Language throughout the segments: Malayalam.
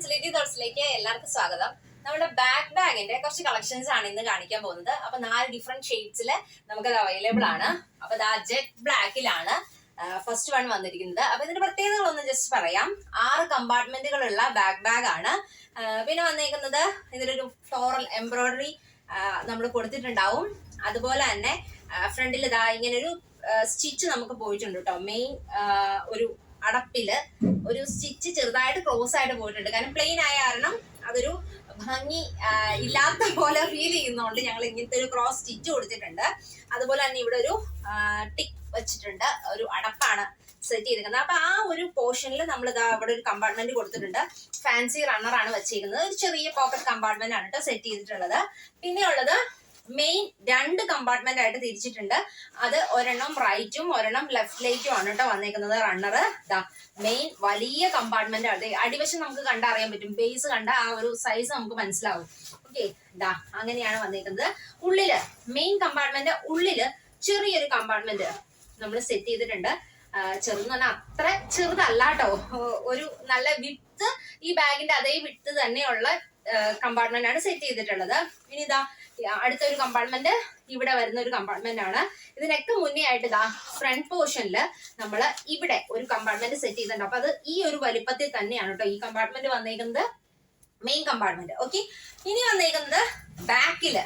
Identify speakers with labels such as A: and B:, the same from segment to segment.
A: ഫെസിലിറ്റി തോട്ട്സിലേക്ക് എല്ലാവർക്കും സ്വാഗതം. നമ്മുടെ ബാക്ക് ബാഗിന്റെ കുറച്ച് കളക്ഷൻസ് ആണ് ഇന്ന് കാണിക്കാൻ പോകുന്നത്. അപ്പൊ നാല് ഡിഫറെന്റ് ഷെയ്ഡ്സിൽ നമുക്കത് അവൈലബിൾ ആണ്. അപ്പൊ ദാ ജെറ്റ് ബ്ലാക്കിലാണ് ഫസ്റ്റ് വൺ വന്നിരിക്കുന്നത്. അപ്പൊ ഇതിന്റെ പ്രത്യേകതകൾ ഒന്ന് ജസ്റ്റ് പറയാം. ആറ് കമ്പാർട്ട്മെന്റുകളുള്ള ബാക്ക് ബാഗ് ആണ്. പിന്നെ വന്നിരിക്കുന്നത് ഇതിലൊരു ഫ്ലോറൽ എംബ്രോയിഡറി നമ്മൾ കൊടുത്തിട്ടുണ്ടാവും. അതുപോലെ തന്നെ ഫ്രണ്ടിൽ ഇതാ ഇങ്ങനെ ഒരു സ്റ്റിച്ച് നമുക്ക് പോയിട്ടുണ്ട് കേട്ടോ മെയിൻ ഒരു അടപ്പിൽ ഒരു സ്റ്റിച്ച് ചെറുതായിട്ട് ക്രോസ് ആയിട്ട് പോയിട്ടുണ്ട്. കാരണം പ്ലെയിൻ ആയ കാരണം അതൊരു ഭംഗി ഇല്ലാത്ത പോലെ ഫീൽ ചെയ്യുന്നതുകൊണ്ട് ഞങ്ങൾ ഇങ്ങനത്തെ ഒരു ക്രോസ് സ്റ്റിച്ച് കൊടുത്തിട്ടുണ്ട്. അതുപോലെ തന്നെ ഇവിടെ ഒരു ടിക് വെച്ചിട്ടുണ്ട്. ഒരു അടപ്പാണ് സെറ്റ് ചെയ്തിരിക്കുന്നത്. അപ്പൊ ആ ഒരു പോർഷനിൽ നമ്മൾ ഇതാ അവിടെ ഒരു കമ്പാർട്ട്മെന്റ് കൊടുത്തിട്ടുണ്ട്. ഫാൻസി റണ്ണർ ആണ് വെച്ചിരിക്കുന്നത്. ഒരു ചെറിയ പോക്കറ്റ് കമ്പാർട്ട്മെന്റ് ആണ് കേട്ടോ സെറ്റ് ചെയ്തിട്ടുള്ളത്. പിന്നെ ഉള്ളത് മെയിൻ രണ്ട് കമ്പാർട്ട്മെന്റ് ആയിട്ട് തിരിച്ചിട്ടുണ്ട്. അത് ഒരെണ്ണം റൈറ്റും ഒരെണ്ണം ലെഫ്റ്റിലേക്കും ആണ് കേട്ടോ വന്നേക്കുന്നത് റണ്ണർ ദാ മെയിൻ വലിയ കമ്പാർട്ട്മെന്റ് ആണ്. അടിവശം നമുക്ക് കണ്ടറിയാൻ പറ്റും. ബേസ് കണ്ട ആ ഒരു സൈസ് നമുക്ക് മനസ്സിലാവും. ഓക്കെ ദാ അങ്ങനെയാണ് വന്നേക്കുന്നത്. ഉള്ളിൽ മെയിൻ കമ്പാർട്ട്മെന്റ് ഉള്ളിൽ ചെറിയൊരു കമ്പാർട്ട്മെന്റ് നമ്മൾ സെറ്റ് ചെയ്തിട്ടുണ്ട്. ചെറുന്ന് പറഞ്ഞാൽ അത്ര ചെറുതല്ല കേട്ടോ ഒരു നല്ല വിത്ത് ഈ ബാഗിന്റെ അതേ വിത്ത് തന്നെയുള്ള കമ്പാർട്ട്മെന്റ് ആണ് സെറ്റ് ചെയ്തിട്ടുള്ളത്. ഇനി ഇതാ അടുത്തൊരു കമ്പാർട്ട്മെന്റ് ഇവിടെ വരുന്ന ഒരു കമ്പാർട്ട്മെന്റ് ആണ്. ഇതിനൊക്കെ മുന്നേ ആയിട്ട് ഇതാ ഫ്രണ്ട് പോർഷനിൽ നമ്മൾ ഇവിടെ ഒരു കമ്പാർട്ട്മെന്റ് സെറ്റ് ചെയ്തിട്ടുണ്ട്. അപ്പൊ അത് ഈ ഒരു വലിപ്പത്തിൽ തന്നെയാണ് കേട്ടോ ഈ കമ്പാർട്ട്മെന്റ് വന്നേക്കുന്നത്. മെയിൻ കമ്പാർട്ട്മെന്റ് ഓക്കെ ഇനി വന്നേക്കുന്നത് ബാക്കിൽ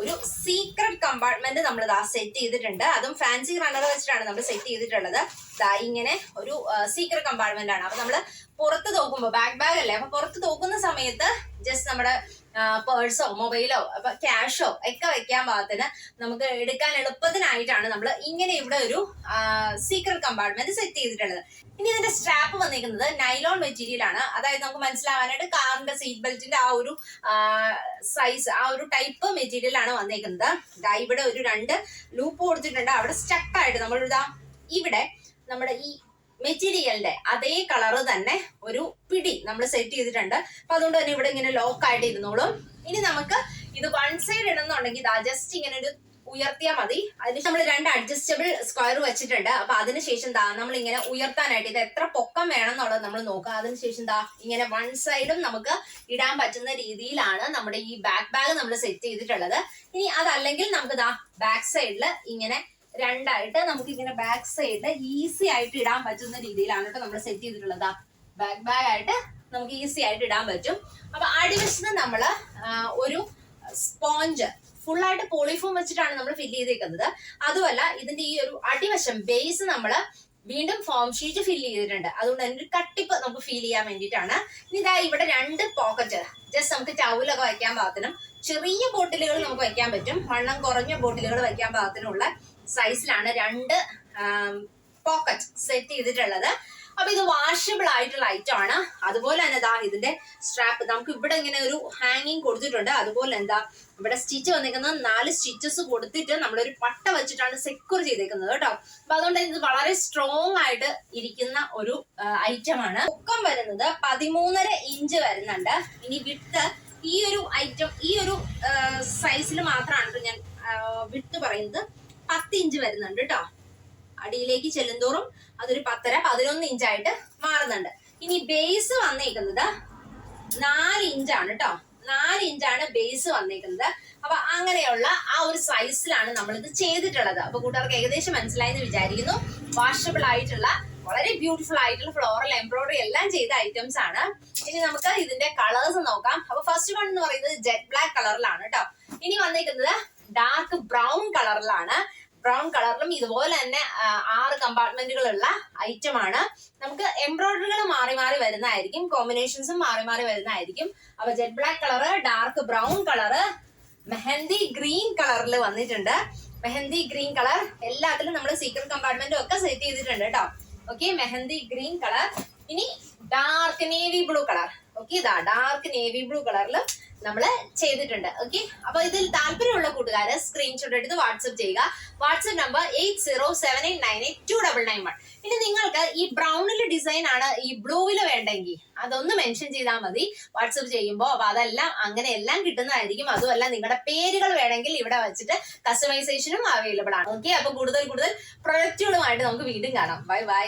A: ഒരു സീക്രട്ട് കമ്പാർട്ട്മെന്റ് നമ്മൾ ഇതാ സെറ്റ് ചെയ്തിട്ടുണ്ട്. അതും ഫാൻസി റണ്ണർ വെച്ചിട്ടാണ് നമ്മൾ സെറ്റ് ചെയ്തിട്ടുള്ളത്. ദാ ഇങ്ങനെ ഒരു സീക്രട്ട് കമ്പാർട്ട്മെന്റ് ആണ്. അപ്പൊ നമ്മൾ പുറത്ത് തോക്കുമ്പോൾ ബാക്ക് ബാഗ് അല്ലേ? അപ്പൊ പുറത്ത് നോക്കുന്ന സമയത്ത് ജസ്റ്റ് നമ്മുടെ പേഴ്സോ മൊബൈലോ അപ്പൊ ക്യാഷോ ഒക്കെ വെക്കാൻ പാകത്തിന് നമുക്ക് എടുക്കാൻ എളുപ്പത്തിനായിട്ടാണ് നമ്മൾ ഇങ്ങനെ ഇവിടെ ഒരു സീക്രട്ട് കമ്പാർട്ട്മെന്റ് സെറ്റ് ചെയ്തിട്ടുള്ളത്. ഇനി ഇതിന്റെ സ്ട്രാപ്പ് വന്നിരിക്കുന്നത് നൈലോൺ മെറ്റീരിയൽ ആണ്. അതായത് നമുക്ക് മനസ്സിലാവാനായിട്ട് കാറിന്റെ സീറ്റ് ബെൽറ്റിന്റെ ആ ഒരു സൈസ് ആ ഒരു ടൈപ്പ് മെറ്റീരിയൽ ആണ് വന്നിരിക്കുന്നത് ഇതാ ഇവിടെ ഒരു രണ്ട് ലൂപ്പ് കൊടുത്തിട്ടുണ്ട്. അവിടെ സ്റ്റക്ക് ആയിട്ട് നമ്മൾ ഇതാ ഇവിടെ നമ്മുടെ ഈ മെറ്റീരിയലിന്റെ അതേ കളറ് തന്നെ ഒരു പിടി നമ്മൾ സെറ്റ് ചെയ്തിട്ടുണ്ട്. അപ്പൊ അതുകൊണ്ട് തന്നെ ഇവിടെ ഇങ്ങനെ ലോക്ക് ആയിട്ട് ഇരുന്നോളും. ഇനി നമുക്ക് ഇത് വൺ സൈഡ് ഇടുന്നുണ്ടെങ്കിൽ ഇതാ ജസ്റ്റ് ഇങ്ങനെ ഒരു ഉയർത്തിയാൽ മതി. അതിന് നമ്മൾ രണ്ട് അഡ്ജസ്റ്റബിൾ സ്ക്വയർ വെച്ചിട്ടുണ്ട്. അപ്പൊ അതിനുശേഷം ദാ നമ്മൾ ഇങ്ങനെ ഉയർത്താനായിട്ട് ഇത് എത്ര പൊക്കം വേണം എന്നുള്ളത് നമ്മൾ നോക്കുക അതിനുശേഷം ദാ ഇങ്ങനെ വൺ സൈഡും നമുക്ക് ഇടാൻ പറ്റുന്ന രീതിയിലാണ് നമ്മുടെ ഈ ബാക്ക് ബാഗ് നമ്മൾ സെറ്റ് ചെയ്തിട്ടുള്ളത്. ഇനി അതല്ലെങ്കിൽ നമുക്ക് ദാ ബാക്ക് സൈഡിൽ ഇങ്ങനെ രണ്ടായിട്ട് നമുക്ക് ഇങ്ങനെ ബാക്ക് സൈഡ് ഈസി ആയിട്ട് ഇടാൻ പറ്റുന്ന രീതിയിലാണ് കേട്ടോ നമ്മൾ സെറ്റ് ചെയ്തിട്ടുള്ളത്. ബാക്ക് ബാഗ് ആയിട്ട് നമുക്ക് ഈസി ആയിട്ട് ഇടാൻ പറ്റും. അപ്പൊ അടിവശത്ത് നമ്മൾ ഒരു സ്പോഞ്ച് ഫുൾ ആയിട്ട് പോളിഫോം വെച്ചിട്ടാണ് നമ്മൾ ഫില്ല് ചെയ്തേക്കുന്നത്. അതുമല്ല ഇതിന്റെ ഈ ഒരു അടിവശം ബേസ് നമ്മൾ വീണ്ടും ഫോം ഷീറ്റ് ഫില്ല് ചെയ്തിട്ടുണ്ട്. അതുകൊണ്ട് അതിന്റെ ഒരു കട്ടിപ്പ് നമുക്ക് ഫീൽ ചെയ്യാൻ വേണ്ടിയിട്ടാണ്. ഇനി ഇതാ ഇവിടെ രണ്ട് പോക്കറ്റ് ജസ്റ്റ് നമുക്ക് ടൗലൊക്കെ വയ്ക്കാൻ പാകത്തിനും ചെറിയ ബോട്ടിലുകൾ നമുക്ക് വയ്ക്കാൻ പറ്റും. വണ്ണം കുറഞ്ഞ ബോട്ടിലുകൾ വയ്ക്കാൻ പാകത്തിനുള്ള സൈസിലാണ് രണ്ട് പോക്കറ്റ് സെറ്റ് ചെയ്തിട്ടുള്ളത്. അപ്പൊ ഇത് വാഷബിൾ ആയിട്ടുള്ള ഐറ്റം ആണ്. അതുപോലെ തന്നെ ഇതാ ഇതിന്റെ സ്ട്രാപ്പ് നമുക്ക് ഇവിടെ ഇങ്ങനെ ഒരു ഹാങ്ങിങ് കൊടുത്തിട്ടുണ്ട്. അതുപോലെ എന്താ ഇവിടെ സ്റ്റിച്ച് വന്നിരിക്കുന്നത് നാല് സ്റ്റിച്ചസ് കൊടുത്തിട്ട് നമ്മളൊരു പട്ട വെച്ചിട്ടാണ് സെക്യൂർ ചെയ്തേക്കുന്നത് കേട്ടോ. അപ്പൊ അതുകൊണ്ട് ഇത് വളരെ സ്ട്രോങ് ആയിട്ട് ഇരിക്കുന്ന ഒരു ഐറ്റം ആണ്. പൊക്കം വരുന്നത് പതിമൂന്നര ഇഞ്ച് വരുന്നുണ്ട്. ഇനി വിട്ട് ഈ ഒരു ഐറ്റം ഈ ഒരു സൈസിൽ മാത്രമാണ് ഞാൻ വിട്ട് പറയുന്നത്. പത്ത് ഇഞ്ച് വരുന്നുണ്ട് കേട്ടോ അടിയിലേക്ക് ചെല്ലുന്തോറും അതൊരു പത്തര പതിനൊന്ന് ഇഞ്ചായിട്ട് മാറുന്നുണ്ട്. ഇനി ബേസ് വന്നേക്കുന്നത് നാല് ഇഞ്ചാണ് കേട്ടോ നാല് ഇഞ്ചാണ് ബേസ് വന്നേക്കുന്നത്. അപ്പൊ അങ്ങനെയുള്ള ആ ഒരു സൈസിലാണ് നമ്മൾ ഇത് ചെയ്തിട്ടുള്ളത്. അപ്പൊ കൂട്ടുകാർക്ക് ഏകദേശം മനസ്സിലായെന്ന് വിചാരിക്കുന്നു. വാഷബിൾ ആയിട്ടുള്ള വളരെ ബ്യൂട്ടിഫുൾ ആയിട്ടുള്ള ഫ്ലോറൽ എംബ്രോയിഡറി എല്ലാം ചെയ്ത ഐറ്റംസ് ആണ്. ഇനി നമുക്ക് ഇതിന്റെ കളേഴ്സ് നോക്കാം. അപ്പൊ ഫസ്റ്റ് വൺ എന്ന് പറയുന്നത് ജെറ്റ് ബ്ലാക്ക് കളറിലാണ് കേട്ടോ ഇനി വന്നേക്കുന്നത് ഡാർക്ക് ബ്രൗൺ കളറിലാണ് ബ്രൗൺ കളറിലും ഇതുപോലെ തന്നെ ആറ് കമ്പാർട്ട്മെന്റുകളുള്ള ഐറ്റം ആണ്. നമുക്ക് എംബ്രോയിഡറികൾ മാറി മാറി വരുന്നതായിരിക്കും കോമ്പിനേഷൻസും മാറി മാറി വരുന്നതായിരിക്കും. അപ്പൊ jet black colour dark brown colour mehndi green കളറിൽ വന്നിട്ടുണ്ട്. മെഹന്തി ഗ്രീൻ കളർ എല്ലാത്തിലും നമ്മൾ സീക്രട്ട് കമ്പാർട്ട്മെന്റും ഒക്കെ സെറ്റ് ചെയ്തിട്ടുണ്ട് കേട്ടോ ഓക്കെ മെഹന്തി ഗ്രീൻ കളർ ഇനി dark navy blue colour okay ഇതാ ഡാർക്ക് നേവി ബ്ലൂ കളറിൽ നമ്മൾ ചെയ്തിട്ടുണ്ട്. ഓക്കെ അപ്പൊ ഇതിൽ താല്പര്യമുള്ള കൂട്ടുകാരെ സ്ക്രീൻഷോട്ട് എടുത്ത് വാട്സ്ആപ്പ് ചെയ്യുക. WhatsApp number eight zero seven eight nine eight two double nine one ഇനി നിങ്ങൾക്ക് ഈ ബ്രൗണിൽ ഡിസൈൻ ആണ് ഈ ബ്ലൂവിൽ വേണ്ടെങ്കിൽ അതൊന്ന് മെൻഷൻ ചെയ്താൽ മതി. വാട്സ്ആപ്പ് ചെയ്യുമ്പോൾ അപ്പൊ അതെല്ലാം അങ്ങനെ എല്ലാം കിട്ടുന്നതായിരിക്കും. അതുമല്ല നിങ്ങളുടെ പേരുകൾ വേണമെങ്കിൽ ഇവിടെ വെച്ചിട്ട് കസ്റ്റമൈസേഷനും അവൈലബിൾ ആണ്. ഓക്കെ അപ്പൊ കൂടുതൽ കൂടുതൽ പ്രൊഡക്റ്റുകളുമായിട്ട് നമുക്ക് വീണ്ടും കാണാം. Bye bye